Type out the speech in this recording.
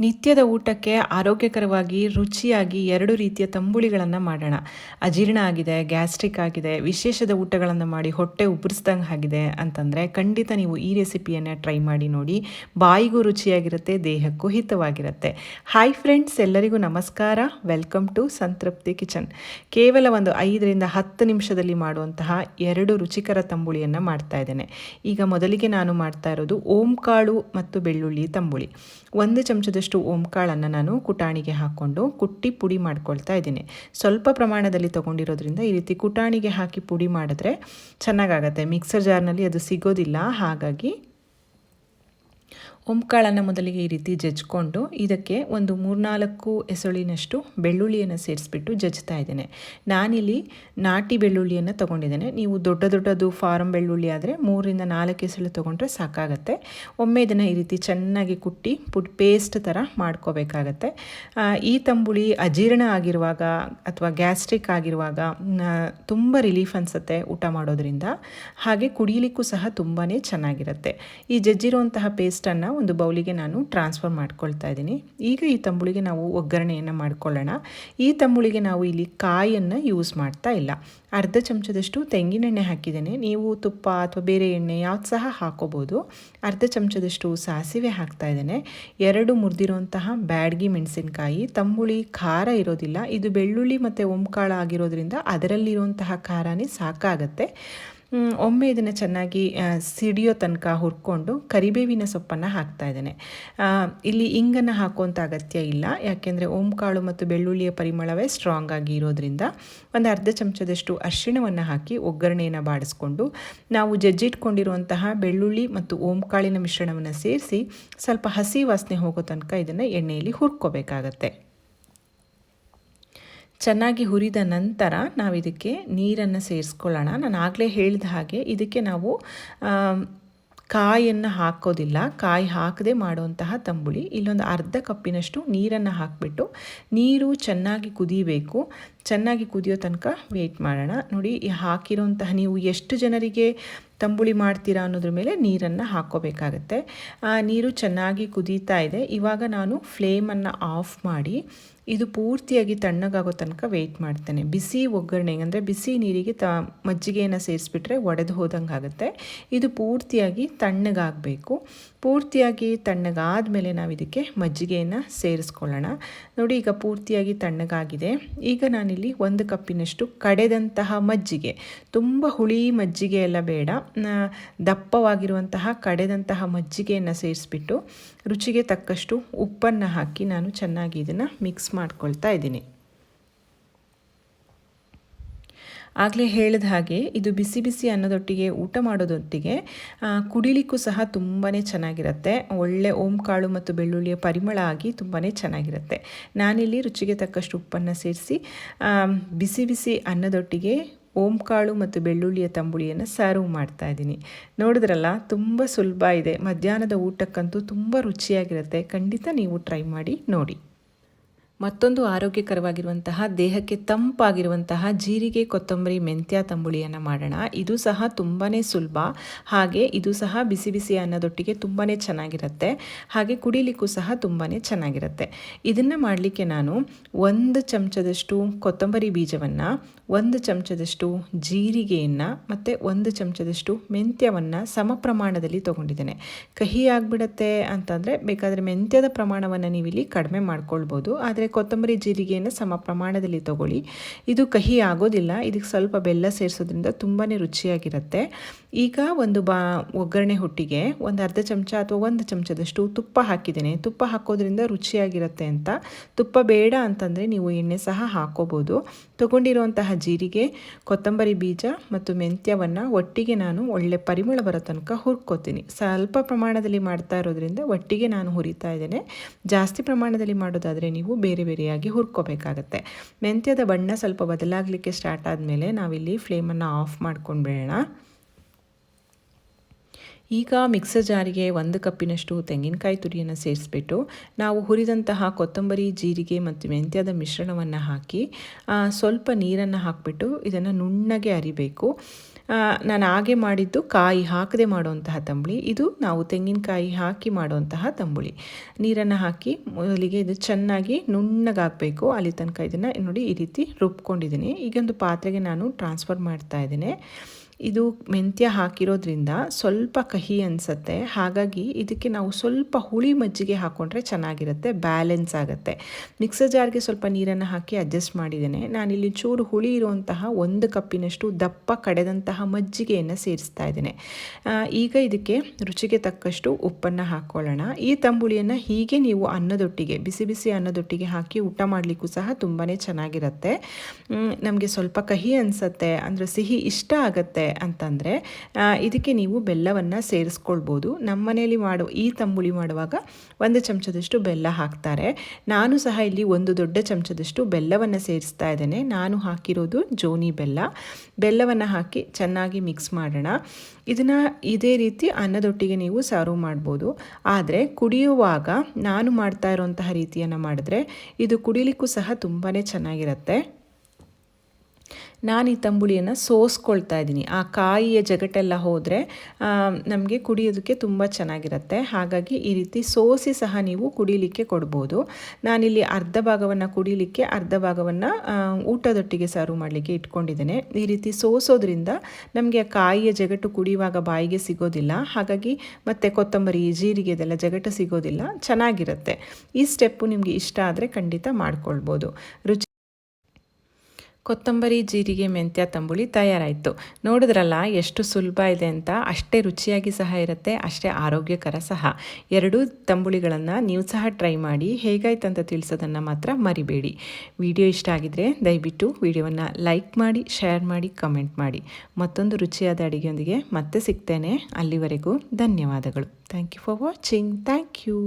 ನಿತ್ಯದ ಊಟಕ್ಕೆ ಆರೋಗ್ಯಕರವಾಗಿ, ರುಚಿಯಾಗಿ ಎರಡು ರೀತಿಯ ತಂಬುಳಿಗಳನ್ನು ಮಾಡೋಣ. ಅಜೀರ್ಣ ಆಗಿದೆ, ಗ್ಯಾಸ್ಟ್ರಿಕ್ ಆಗಿದೆ, ವಿಶೇಷದ ಊಟಗಳನ್ನು ಮಾಡಿ ಹೊಟ್ಟೆ ಉಬ್ಬರಿಸ್ದಂಗೆ ಆಗಿದೆ ಅಂತಂದರೆ ಖಂಡಿತ ನೀವು ಈ ರೆಸಿಪಿಯನ್ನು ಟ್ರೈ ಮಾಡಿ ನೋಡಿ. ಬಾಯಿಗೂ ರುಚಿಯಾಗಿರುತ್ತೆ, ದೇಹಕ್ಕೂ ಹಿತವಾಗಿರುತ್ತೆ. ಹಾಯ್ ಫ್ರೆಂಡ್ಸ್, ಎಲ್ಲರಿಗೂ ನಮಸ್ಕಾರ. Welcome to Santrupti kitchen. ಕೇವಲ ಒಂದು ಐದರಿಂದ ಹತ್ತು ನಿಮಿಷದಲ್ಲಿ ಮಾಡುವಂತಹ ಎರಡು ರುಚಿಕರ ತಂಬುಳಿಯನ್ನು ಮಾಡ್ತಾ ಇದ್ದೇನೆ. ಈಗ ಮೊದಲಿಗೆ ನಾನು ಮಾಡ್ತಾ ಇರೋದು ಓಂಕಾಳು ಮತ್ತು ಬೆಳ್ಳುಳ್ಳಿ ತಂಬುಳಿ. ಒಂದು ಚಮಚದಷ್ಟು ಓಂಕಾಳನ್ನು ನಾನು ಕುಟಾಣಿಗೆ ಹಾಕ್ಕೊಂಡು ಕುಟ್ಟಿ ಪುಡಿ ಮಾಡ್ಕೊಳ್ತಾ ಇದ್ದೀನಿ. ಸ್ವಲ್ಪ ಪ್ರಮಾಣದಲ್ಲಿ ತೊಗೊಂಡಿರೋದ್ರಿಂದ ಈ ರೀತಿ ಕುಟಾಣಿಗೆ ಹಾಕಿ ಪುಡಿ ಮಾಡಿದ್ರೆ ಚೆನ್ನಾಗಾಗತ್ತೆ. ಮಿಕ್ಸರ್ ಜಾರ್ನಲ್ಲಿ ಅದು ಸಿಗೋದಿಲ್ಲ. ಹಾಗಾಗಿ ಓಂಕಾಳನ್ನು ಮೊದಲಿಗೆ ಈ ರೀತಿ ಜಜ್ಕೊಂಡು ಇದಕ್ಕೆ ಒಂದು ಮೂರ್ನಾಲ್ಕು ಎಸಳಿನಷ್ಟು ಬೆಳ್ಳುಳ್ಳಿಯನ್ನು ಸೇರಿಸ್ಬಿಟ್ಟು ಜಜ್ತಾ ಇದ್ದೇನೆ. ನಾನಿಲ್ಲಿ ನಾಟಿ ಬೆಳ್ಳುಳ್ಳಿಯನ್ನು ತೊಗೊಂಡಿದ್ದೇನೆ. ನೀವು ದೊಡ್ಡ ದೊಡ್ಡದು ಫಾರಂ ಬೆಳ್ಳುಳ್ಳಿ ಆದರೆ ಮೂರಿಂದ ನಾಲ್ಕು ಎಸಳು ತೊಗೊಂಡ್ರೆ ಸಾಕಾಗತ್ತೆ. ಒಮ್ಮೆ ಇದನ್ನು ಈ ರೀತಿ ಚೆನ್ನಾಗಿ ಕುಟ್ಟಿ ಪುಡ್ ಪೇಸ್ಟ್ ಥರ ಮಾಡ್ಕೋಬೇಕಾಗತ್ತೆ. ಈ ತಂಬುಳಿ ಅಜೀರ್ಣ ಆಗಿರುವಾಗ ಅಥವಾ ಗ್ಯಾಸ್ಟ್ರಿಕ್ ಆಗಿರುವಾಗ ತುಂಬ ರಿಲೀಫ್ ಅನಿಸುತ್ತೆ ಊಟ ಮಾಡೋದ್ರಿಂದ. ಹಾಗೆ ಕುಡಿಯಲಿಕ್ಕೂ ಸಹ ತುಂಬಾ ಚೆನ್ನಾಗಿರುತ್ತೆ. ಈ ಜಜ್ಜಿರುವಂತಹ ಪೇಸ್ಟನ್ನು ಒಂದು ಬೌಲಿಗೆ ನಾನು ಟ್ರಾನ್ಸ್ಫರ್ ಮಾಡ್ಕೊಳ್ತಾ ಇದ್ದೀನಿ. ಈಗ ಈ ತಂಬುಳಿಗೆ ನಾವು ಒಗ್ಗರಣೆಯನ್ನು ಮಾಡ್ಕೊಳ್ಳೋಣ. ಈ ತಂಬುಳಿಗೆ ನಾವು ಇಲ್ಲಿ ಕಾಯನ್ನು ಯೂಸ್ ಮಾಡ್ತಾ ಇಲ್ಲ. ಅರ್ಧ ಚಮಚದಷ್ಟು ತೆಂಗಿನೆಣ್ಣೆ ಹಾಕಿದ್ದೇನೆ. ನೀವು ತುಪ್ಪ ಅಥವಾ ಬೇರೆ ಎಣ್ಣೆ ಯಾವ್ದು ಸಹ ಹಾಕೋಬೋದು. ಅರ್ಧ ಚಮಚದಷ್ಟು ಸಾಸಿವೆ ಹಾಕ್ತಾ ಇದ್ದೇನೆ. ಎರಡು ಮುರಿದಿರುವಂತಹ ಬ್ಯಾಡ್ಗಿ ಮೆಣಸಿನಕಾಯಿ. ತಂಬುಳಿ ಖಾರ ಇರೋದಿಲ್ಲ. ಇದು ಬೆಳ್ಳುಳ್ಳಿ ಮತ್ತು ಓಂಕಾಳ ಆಗಿರೋದ್ರಿಂದ ಅದರಲ್ಲಿರುವಂತಹ ಖಾರನೇ ಸಾಕಾಗತ್ತೆ. ಒಮ್ಮೆ ಇದನ್ನು ಚೆನ್ನಾಗಿ ಸಿಡಿಯೋ ತನಕ ಹುರ್ಕೊಂಡು ಕರಿಬೇವಿನ ಸೊಪ್ಪನ್ನು ಹಾಕ್ತಾ ಇದ್ದೇನೆ. ಇಲ್ಲಿ ಇಂಗನ್ನು ಹಾಕುವಂಥ ಅಗತ್ಯ ಇಲ್ಲ. ಯಾಕೆಂದರೆ ಓಂಕಾಳು ಮತ್ತು ಬೆಳ್ಳುಳ್ಳಿಯ ಪರಿಮಳವೇ ಸ್ಟ್ರಾಂಗ್ ಆಗಿ ಇರೋದ್ರಿಂದ ಒಂದು ಅರ್ಧ ಚಮಚದಷ್ಟು ಅರಿಶಿಣವನ್ನು ಹಾಕಿ ಒಗ್ಗರಣೆಯನ್ನು ಬಾಡಿಸ್ಕೊಂಡು ನಾವು ಜಜ್ಜಿಟ್ಕೊಂಡಿರುವಂತಹ ಬೆಳ್ಳುಳ್ಳಿ ಮತ್ತು ಓಂಕಾಳಿನ ಮಿಶ್ರಣವನ್ನು ಸೇರಿಸಿ ಸ್ವಲ್ಪ ಹಸಿ ವಾಸನೆ ಹೋಗೋ ತನಕ ಇದನ್ನು ಎಣ್ಣೆಯಲ್ಲಿ ಹುರ್ಕೋಬೇಕಾಗತ್ತೆ. ಚೆನ್ನಾಗಿ ಹುರಿದ ನಂತರ ನಾವು ಇದಕ್ಕೆ ನೀರನ್ನು ಸೇರಿಸ್ಕೊಳ್ಳೋಣ. ನಾನು ಆಗಲೇ ಹೇಳಿದ ಹಾಗೆ ಇದಕ್ಕೆ ನಾವು ಕಾಯನ್ನು ಹಾಕೋದಿಲ್ಲ. ಕಾಯಿ ಹಾಕದೆ ಮಾಡುವಂತಹ ತಂಬುಳಿ. ಇಲ್ಲೊಂದು ಅರ್ಧ ಕಪ್ಪಿನಷ್ಟು ನೀರನ್ನು ಹಾಕಿಬಿಟ್ಟು ನೀರು ಚೆನ್ನಾಗಿ ಕುದಿಬೇಕು. ಚೆನ್ನಾಗಿ ಕುದಿಯೋ ತನಕ ವೆಯ್ಟ್ ಮಾಡೋಣ. ನೋಡಿ ಹಾಕಿರೋಂತಹ ನೀವು ಎಷ್ಟು ಜನರಿಗೆ ತಂಬುಳಿ ಮಾಡ್ತೀರಾ ಅನ್ನೋದ್ರ ಮೇಲೆ ನೀರನ್ನು ಹಾಕ್ಕೋಬೇಕಾಗತ್ತೆ ನೀರು ಚೆನ್ನಾಗಿ ಕುದೀತಾ ಇದೆ. ಇವಾಗ ನಾನು ಫ್ಲೇಮನ್ನು ಆಫ್ ಮಾಡಿ ಇದು ಪೂರ್ತಿಯಾಗಿ ತಣ್ಣಗಾಗೋ ತನಕ ವೆಯ್ಟ್ ಮಾಡ್ತೇನೆ. ಬಿಸಿ ಒಗ್ಗರಣೆ, ಅಂದರೆ ಬಿಸಿ ನೀರಿಗೆ ತ, ಮಜ್ಜಿಗೆಯನ್ನು ಸೇರಿಸ್ಬಿಟ್ರೆ ಒಡೆದು ಹೋದಂಗೆ ಆಗುತ್ತೆ. ಇದು ಪೂರ್ತಿಯಾಗಿ ತಣ್ಣಗಾಗಬೇಕು. ಪೂರ್ತಿಯಾಗಿ ತಣ್ಣಗಾದ ಮೇಲೆ ನಾವು ಇದಕ್ಕೆ ಮಜ್ಜಿಗೆಯನ್ನು ಸೇರಿಸ್ಕೊಳ್ಳೋಣ. ನೋಡಿ, ಈಗ ಪೂರ್ತಿಯಾಗಿ ತಣ್ಣಗಾಗಿದೆ. ಈಗ ನಾನಿಲ್ಲಿ ಒಂದು ಕಪ್ಪಿನಷ್ಟು ಕಡೆದಂತಹ ಮಜ್ಜಿಗೆ. ತುಂಬ ಹುಳಿ ಮಜ್ಜಿಗೆ ಎಲ್ಲ ಬೇಡ. ದಪ್ಪವಾಗಿರುವಂತಹ ಕಡೆದಂತಹ ಮಜ್ಜಿಗೆಯನ್ನು ಸೇರಿಸ್ಬಿಟ್ಟು ರುಚಿಗೆ ತಕ್ಕಷ್ಟು ಉಪ್ಪನ್ನು ಹಾಕಿ ನಾನು ಚೆನ್ನಾಗಿ ಇದನ್ನು ಮಿಕ್ಸ್ ಮಾಡ್ಕೊಳ್ತಾ ಇದ್ದೀನಿ. ಆಗಲೇ ಹೇಳಿದ ಹಾಗೆ ಇದು ಬಿಸಿ ಬಿಸಿ ಅನ್ನೋದೊಟ್ಟಿಗೆ ಊಟ ಮಾಡೋದೊಟ್ಟಿಗೆ ಕುಡಿಲಿಕ್ಕೂ ಸಹ ತುಂಬಾ ಚೆನ್ನಾಗಿರುತ್ತೆ. ಒಳ್ಳೆ ಓಂಕಾಳು ಮತ್ತು ಬೆಳ್ಳುಳ್ಳಿಯ ಪರಿಮಳ ಆಗಿ ತುಂಬಾ ಚೆನ್ನಾಗಿರುತ್ತೆ. ನಾನಿಲ್ಲಿ ರುಚಿಗೆ ತಕ್ಕಷ್ಟು ಉಪ್ಪನ್ನು ಸೇರಿಸಿ ಬಿಸಿ ಬಿಸಿ ಅನ್ನದೊಟ್ಟಿಗೆ ಓಂಕಾಳು ಮತ್ತು ಬೆಳ್ಳುಳ್ಳಿಯ ತಂಬುಳಿಯನ್ನು ಸರ್ವ್ ಮಾಡ್ತಾ ಇದ್ದೀನಿ. ನೋಡಿದ್ರಲ್ಲ, ತುಂಬ ಸುಲಭ ಇದೆ. ಮಧ್ಯಾಹ್ನದ ಊಟಕ್ಕಂತೂ ತುಂಬ ರುಚಿಯಾಗಿರುತ್ತೆ. ಖಂಡಿತ ನೀವು ಟ್ರೈ ಮಾಡಿ ನೋಡಿ. ಮತ್ತೊಂದು ಆರೋಗ್ಯಕರವಾಗಿರುವಂತಹ, ದೇಹಕ್ಕೆ ತಂಪಾಗಿರುವಂತಹ ಜೀರಿಗೆ, ಕೊತ್ತಂಬರಿ, ಮೆಂತ್ಯ ತಂಬುಳಿಯನ್ನು ಮಾಡೋಣ. ಇದು ಸಹ ತುಂಬಾ ಸುಲಭ. ಹಾಗೆ ಇದು ಸಹ ಬಿಸಿ ಬಿಸಿ ಅನ್ನದೊಟ್ಟಿಗೆ ತುಂಬಾ ಚೆನ್ನಾಗಿರುತ್ತೆ. ಹಾಗೆ ಕುಡಿಲಿಕ್ಕೂ ಸಹ ತುಂಬಾ ಚೆನ್ನಾಗಿರುತ್ತೆ. ಇದನ್ನು ಮಾಡಲಿಕ್ಕೆ ನಾನು ಒಂದು ಚಮಚದಷ್ಟು ಕೊತ್ತಂಬರಿ ಬೀಜವನ್ನು, ಒಂದು ಚಮಚದಷ್ಟು ಜೀರಿಗೆಯನ್ನು ಮತ್ತು ಒಂದು ಚಮಚದಷ್ಟು ಮೆಂತ್ಯವನ್ನು ಸಮ ಪ್ರಮಾಣದಲ್ಲಿ ತೊಗೊಂಡಿದ್ದೇನೆ. ಕಹಿ ಆಗಿಬಿಡತ್ತೆ ಅಂತಂದರೆ ಬೇಕಾದರೆ ಮೆಂತ್ಯದ ಪ್ರಮಾಣವನ್ನು ನೀವು ಇಲ್ಲಿ ಕಡಿಮೆ ಮಾಡ್ಕೊಳ್ಬೋದು. ಆದರೆ ಕೊತ್ತಂಬರಿ ಜೀರಿಗೆಯನ್ನು ಸಮ ಪ್ರಮಾಣದಲ್ಲಿ ತಗೊಳ್ಳಿ. ಇದು ಕಹಿ ಆಗೋದಿಲ್ಲ, ಇದಕ್ಕೆ ಸ್ವಲ್ಪ ಬೆಲ್ಲ ಸೇರಿಸೋದ್ರಿಂದ ತುಂಬಾ ರುಚಿಯಾಗಿರುತ್ತೆ. ಈಗ ಒಂದು ಬಾ, ಒಗ್ಗರಣೆ ಹುಟ್ಟಿಗೆ ಒಂದು ಅರ್ಧ ಚಮಚ ಅಥವಾ ಒಂದು ಚಮಚದಷ್ಟು ತುಪ್ಪ ಹಾಕಿದ್ದೇನೆ. ತುಪ್ಪ ಹಾಕೋದ್ರಿಂದ ರುಚಿಯಾಗಿರುತ್ತೆ ಅಂತ. ತುಪ್ಪ ಬೇಡ ಅಂತಂದರೆ ನೀವು ಎಣ್ಣೆ ಸಹ ಹಾಕೋಬೋದು. ತೊಗೊಂಡಿರುವಂತಹ ಜೀರಿಗೆ, ಕೊತ್ತಂಬರಿ ಬೀಜ ಮತ್ತು ಮೆಂತ್ಯವನ್ನು ಒಟ್ಟಿಗೆ ನಾನು ಒಳ್ಳೆ ಪರಿಮಳ ಬರೋ ತನಕ ಹುರ್ಕೋತೀನಿ. ಸ್ವಲ್ಪ ಪ್ರಮಾಣದಲ್ಲಿ ಮಾಡ್ತಾ ಇರೋದ್ರಿಂದ ಒಟ್ಟಿಗೆ ನಾನು ಹುರಿತಾ ಇದ್ದೇನೆ. ಜಾಸ್ತಿ ಪ್ರಮಾಣದಲ್ಲಿ ಮಾಡೋದಾದರೆ ನೀವು ಬೇರೆ ಬೇರೆಯಾಗಿ ಹುರ್ಕೋಬೇಕಾಗತ್ತೆ. ಮೆಂತ್ಯದ ಬಣ್ಣ ಸ್ವಲ್ಪ ಬದಲಾಗಲಿಕ್ಕೆ ಸ್ಟಾರ್ಟ್ ಆದಮೇಲೆ ನಾವಿಲ್ಲಿ ಫ್ಲೇಮನ್ನು ಆಫ್ ಮಾಡ್ಕೊಂಡು ಬಿಡೋಣ ಈಗ ಮಿಕ್ಸರ್ ಜಾರಿಗೆ ಒಂದು ಕಪ್ಪಿನಷ್ಟು ತೆಂಗಿನಕಾಯಿ ತುರಿಯನ್ನು ಸೇರಿಸ್ಬಿಟ್ಟು ನಾವು ಹುರಿದಂತಹ ಕೊತ್ತಂಬರಿ, ಜೀರಿಗೆ ಮತ್ತು ಮೆಂತ್ಯದ ಮಿಶ್ರಣವನ್ನು ಹಾಕಿ ಸ್ವಲ್ಪ ನೀರನ್ನು ಹಾಕಿಬಿಟ್ಟು ಇದನ್ನು ನುಣ್ಣಗೆ ಅರಿಬೇಕು. ನಾನು ಹಾಗೆ ಮಾಡಿದ್ದು ಕಾಯಿ ಹಾಕದೆ ಮಾಡುವಂತಹ ತಂಬುಳಿ, ಇದು ನಾವು ತೆಂಗಿನಕಾಯಿ ಹಾಕಿ ಮಾಡುವಂತಹ ತಂಬುಳಿ. ನೀರನ್ನು ಹಾಕಿ ಮೊದಲಿಗೆ ಇದು ಚೆನ್ನಾಗಿ ನುಣ್ಣಗಾಗಬೇಕು ಅಲ್ಲಿ ತನಕ ಇದನ್ನು ನೋಡಿ ಈ ರೀತಿ ರುಬ್ಕೊಂಡಿದ್ದೀನಿ. ಈಗೊಂದು ಪಾತ್ರೆಗೆ ನಾನು ಟ್ರಾನ್ಸ್ಫರ್ ಮಾಡ್ತಾ ಇದ್ದೇನೆ. ಇದು ಮೆಂತ್ಯ ಹಾಕಿರೋದ್ರಿಂದ ಸ್ವಲ್ಪ ಕಹಿ ಅನಿಸುತ್ತೆ. ಹಾಗಾಗಿ ಇದಕ್ಕೆ ನಾವು ಸ್ವಲ್ಪ ಹುಳಿ ಮಜ್ಜಿಗೆ ಹಾಕ್ಕೊಂಡ್ರೆ ಚೆನ್ನಾಗಿರುತ್ತೆ, ಬ್ಯಾಲೆನ್ಸ್ ಆಗುತ್ತೆ. ಮಿಕ್ಸರ್ ಜಾರ್ಗೆ ಸ್ವಲ್ಪ ನೀರನ್ನು ಹಾಕಿ ಅಡ್ಜಸ್ಟ್ ಮಾಡಿದ್ದೇನೆ. ನಾನಿಲ್ಲಿ ಚೂರು ಹುಳಿ ಇರುವಂತಹ ಒಂದು ಕಪ್ಪಿನಷ್ಟು ದಪ್ಪ ಕಡೆದಂತಹ ಮಜ್ಜಿಗೆಯನ್ನು ಸೇರಿಸ್ತಾ ಇದ್ದೇನೆ. ಈಗ ಇದಕ್ಕೆ ರುಚಿಗೆ ತಕ್ಕಷ್ಟು ಉಪ್ಪನ್ನು ಹಾಕ್ಕೊಳ್ಳೋಣ ಈ ತಂಬುಳಿಯನ್ನು ಹೀಗೆ ನೀವು ಅನ್ನದೊಟ್ಟಿಗೆ, ಬಿಸಿ ಬಿಸಿ ಅನ್ನದೊಟ್ಟಿಗೆ ಹಾಕಿ ಊಟ ಮಾಡಲಿಕ್ಕೂ ಸಹ ತುಂಬಾ ಚೆನ್ನಾಗಿರುತ್ತೆ. ನಮಗೆ ಸ್ವಲ್ಪ ಕಹಿ ಅನಿಸುತ್ತೆ, ಅಂದರೆ ಸಿಹಿ ಇಷ್ಟ ಆಗುತ್ತೆ. ಅಂತಂದರೆ ಇದಕ್ಕೆ ನೀವು ಬೆಲ್ಲವನ್ನು ಸೇರಿಸ್ಕೊಳ್ಬೋದು. ನಮ್ಮ ಮನೆಯಲ್ಲಿ ಮಾಡೋ, ಈ ತಂಬುಳಿ ಮಾಡುವಾಗ ಒಂದು ಚಮಚದಷ್ಟು ಬೆಲ್ಲ ಹಾಕ್ತಾರೆ. ನಾನು ಸಹ ಇಲ್ಲಿ ಒಂದು ದೊಡ್ಡ ಚಮಚದಷ್ಟು ಬೆಲ್ಲವನ್ನು ಸೇರಿಸ್ತಾ ಇದ್ದೇನೆ. ನಾನು ಹಾಕಿರೋದು ಜೋನಿ ಬೆಲ್ಲ. ಬೆಲ್ಲವನ್ನು ಹಾಕಿ ಚೆನ್ನಾಗಿ ಮಿಕ್ಸ್ ಮಾಡೋಣ. ಇದನ್ನು ಇದೇ ರೀತಿ ಅನ್ನದೊಟ್ಟಿಗೆ ನೀವು ಸರ್ವ್ ಮಾಡ್ಬೋದು. ಆದರೆ ಕುಡಿಯುವಾಗ ನಾನು ಮಾಡ್ತಾ ಇರುವಂತಹ ರೀತಿಯನ್ನು ಮಾಡಿದ್ರೆ ಇದು ಕುಡಿಲಿಕ್ಕೂ ಸಹ ತುಂಬಾ ಚೆನ್ನಾಗಿರುತ್ತೆ. ನಾನು ಈ ತಂಬುಳಿಯನ್ನು ಸೋಸ್ಕೊಳ್ತಾ ಇದ್ದೀನಿ. ಆ ಕಾಯಿಯ ಜಗಟೆಲ್ಲ ಹೋದರೆ ನಮಗೆ ಕುಡಿಯೋದಕ್ಕೆ ತುಂಬ ಚೆನ್ನಾಗಿರುತ್ತೆ. ಹಾಗಾಗಿ ಈ ರೀತಿ ಸೋಸಿ ಸಹ ನೀವು ಕುಡಿಲಿಕ್ಕೆ ಕೊಡ್ಬೋದು. ನಾನಿಲ್ಲಿ ಅರ್ಧ ಭಾಗವನ್ನು ಕುಡಿಲಿಕ್ಕೆ, ಅರ್ಧ ಭಾಗವನ್ನು ಊಟದೊಟ್ಟಿಗೆ ಸರ್ವ್ ಮಾಡಲಿಕ್ಕೆ ಇಟ್ಕೊಂಡಿದ್ದೇನೆ. ಈ ರೀತಿ ಸೋಸೋದ್ರಿಂದ ನಮಗೆ ಆ ಕಾಯಿಯ ಜಗಟು ಕುಡಿಯುವಾಗ ಬಾಯಿಗೆ ಸಿಗೋದಿಲ್ಲ. ಹಾಗಾಗಿ ಮತ್ತು ಕೊತ್ತಂಬರಿ, ಜೀರಿಗೆ ಇದೆಲ್ಲ ಜಗಟು ಸಿಗೋದಿಲ್ಲ. ಚೆನ್ನಾಗಿರುತ್ತೆ. ಈ ಸ್ಟೆಪ್ಪು ನಿಮಗೆ ಇಷ್ಟ ಆದರೆ ಖಂಡಿತ ಮಾಡ್ಕೊಳ್ಬೋದು. ರುಚಿ ಕೊತ್ತಂಬರಿ, ಜೀರಿಗೆ, ಮೆಂತ್ಯ, ತಂಬುಳಿ ತಯಾರಾಯಿತು. ನೋಡಿದ್ರಲ್ಲ ಎಷ್ಟು ಸುಲಭ ಇದೆ ಅಂತ? ಅಷ್ಟೇ ರುಚಿಯಾಗಿ ಸಹ ಇರುತ್ತೆ, ಅಷ್ಟೇ ಆರೋಗ್ಯಕರ ಸಹ. ಎರಡೂ ತಂಬುಳಿಗಳನ್ನು ನೀವು ಸಹ ಟ್ರೈ ಮಾಡಿ, ಹೇಗಾಯ್ತು ಅಂತ ತಿಳಿಸೋದನ್ನು ಮಾತ್ರ ಮರಿಬೇಡಿ. ವಿಡಿಯೋ ಇಷ್ಟ ಆಗಿದ್ರೆ ದಯವಿಟ್ಟು ವಿಡಿಯೋವನ್ನು ಲೈಕ್ ಮಾಡಿ, ಶೇರ್ ಮಾಡಿ, ಕಮೆಂಟ್ ಮಾಡಿ. ಮತ್ತೊಂದು ರುಚಿಯಾದ ಅಡುಗೆಯೊಂದಿಗೆ ಮತ್ತೆ ಸಿಗ್ತೇನೆ. ಅಲ್ಲಿವರೆಗೂ ಧನ್ಯವಾದಗಳು. Thank you for watching. Thank you.